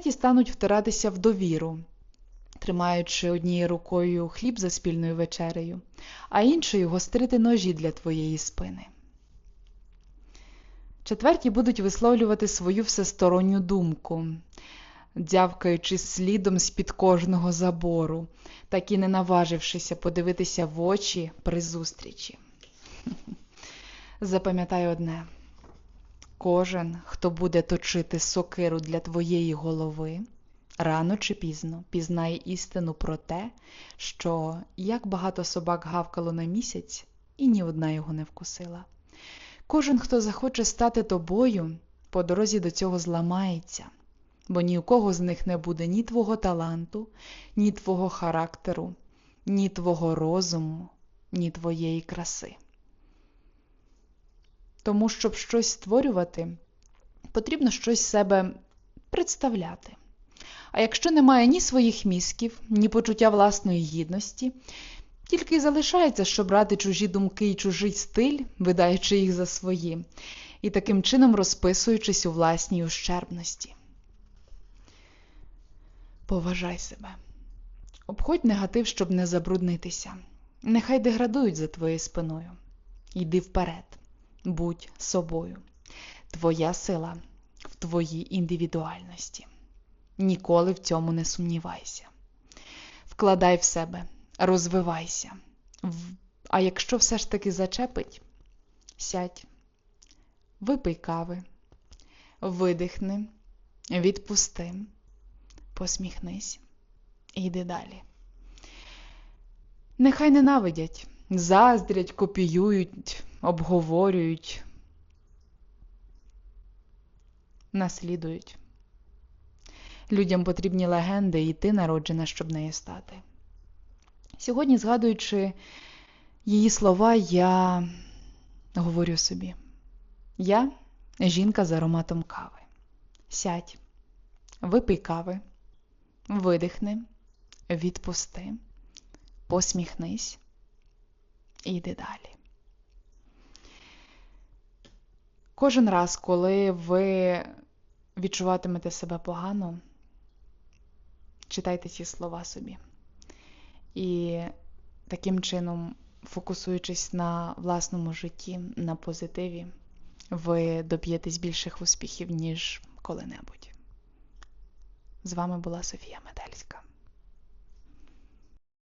Треті стануть втиратися в довіру, тримаючи однією рукою хліб за спільною вечерею, а іншою гострити ножі для твоєї спини. Четверті будуть висловлювати свою всесторонню думку, дзявкаючи слідом з-під кожного забору, так і не наважившися подивитися в очі при зустрічі. Запам'ятай одне. Кожен, хто буде точити сокиру для твоєї голови, рано чи пізно пізнає істину про те, що як багато собак гавкало на місяць, і ні одна його не вкусила. Кожен, хто захоче стати тобою, по дорозі до цього зламається, бо ні у кого з них не буде ні твого таланту, ні твого характеру, ні твого розуму, ні твоєї краси. Тому, щоб щось створювати, потрібно щось себе представляти. А якщо немає ні своїх мізків, ні почуття власної гідності, тільки й залишається, що брати чужі думки і чужий стиль, видаючи їх за свої, і таким чином розписуючись у власній ущербності. Поважай себе. Обходь негатив, щоб не забруднитися. Нехай деградують за твоєю спиною. Йди вперед, будь собою. Твоя сила в твоїй індивідуальності. Ніколи в цьому не сумнівайся. Вкладай в себе, розвивайся. А якщо все ж таки зачепить, сядь, випий кави, видихни, відпусти, посміхнись і йди далі. Нехай ненавидять, заздрять, копіюють, обговорюють, наслідують. Людям потрібні легенди, і ти народжена, щоб нею стати. Сьогодні, згадуючи її слова, я говорю собі: я жінка з ароматом кави. Сядь, випий кави, видихни, відпусти, посміхнись і йди далі. Кожен раз, коли ви відчуватимете себе погано, читайте ці слова собі. І таким чином, фокусуючись на власному житті, на позитиві, ви доб'єтесь більших успіхів, ніж коли-небудь. З вами була Софія Медельська.